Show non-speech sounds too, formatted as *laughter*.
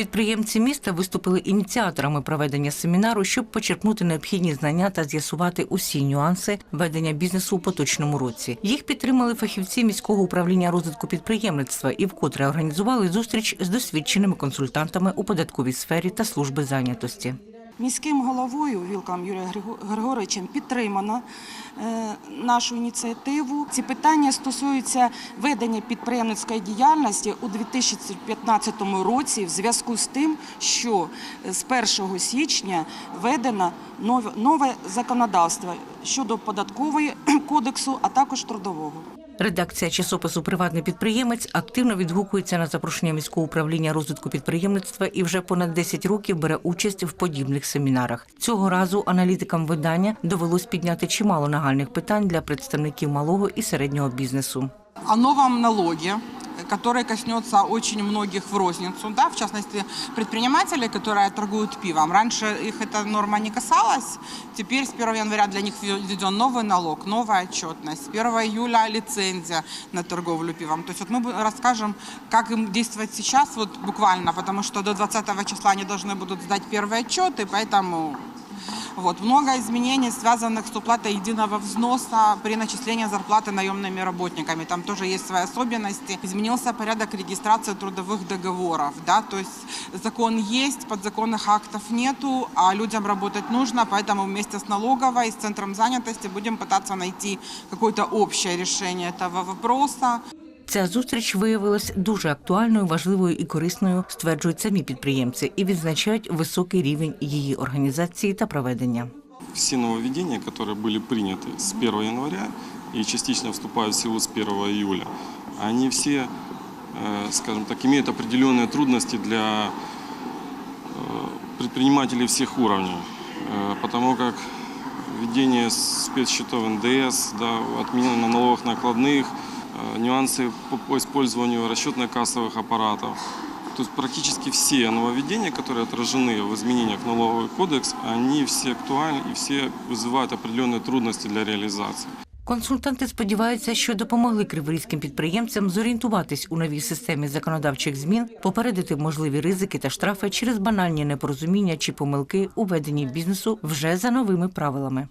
Підприємці міста виступили ініціаторами проведення семінару, щоб почерпнути необхідні знання та з'ясувати усі нюанси ведення бізнесу у поточному році. Їх підтримали фахівці міського управління розвитку підприємництва і вкотре організували зустріч з досвідченими консультантами у податковій сфері та служби зайнятості. Міським головою Вілком Юрієм Григоровичем підтримано е, нашу ініціативу. Ці питання стосуються ведення підприємницької діяльності у 2015 році в зв'язку з тим, що з 1 січня введено нове, нове законодавство щодо податкової *clears throat* кодексу, а також трудового. Редакція часопису Приватний підприємець активно відгукується на запрошення міського управління розвитку підприємництва і вже понад 10 років бере участь в подібних семінарах. Цього разу аналітикам видання довелось підняти чимало нагальних питань для представників малого і середнього бізнесу. о новом налоге, который коснется очень многих в розницу, да, в частности предпринимателей, которые торгуют пивом. Раньше их эта норма не касалась, теперь с 1 января для них введен новый налог, новая отчетность. С 1 июля лицензия на торговлю пивом. То есть вот мы бу- расскажем, как им действовать сейчас, вот буквально, потому что до 20 числа они должны будут сдать первые отчеты, поэтому вот. Много изменений, связанных с уплатой единого взноса при начислении зарплаты наемными работниками. Там тоже есть свои особенности. Изменился порядок регистрации трудовых договоров. Да? То есть закон есть, подзаконных актов нету, а людям работать нужно, поэтому вместе с налоговой, с центром занятости будем пытаться найти какое-то общее решение этого вопроса. Ця зустріч виявилась дуже актуальною, важливою і корисною, стверджують самі підприємці, і відзначають високий рівень її організації та проведення. все нововведения, которые были приняты с 1 января и частично вступают в силу с 1 июля, они все, э, скажем так, имеют определенные трудности для э, предпринимателей всех уровней, Э, потому как введение спецсчетов НДС, да, отмена налоговых накладных, э, нюансы по, по использованию расчетно-кассовых аппаратов. То есть практически все нововведения, которые отражены в изменениях в налоговый кодекс, они все актуальны и все вызывают определенные трудности для реализации. Консультанти сподіваються, що допомогли криворізьким підприємцям зорієнтуватись у новій системі законодавчих змін, попередити можливі ризики та штрафи через банальні непорозуміння чи помилки у веденні бізнесу вже за новими правилами.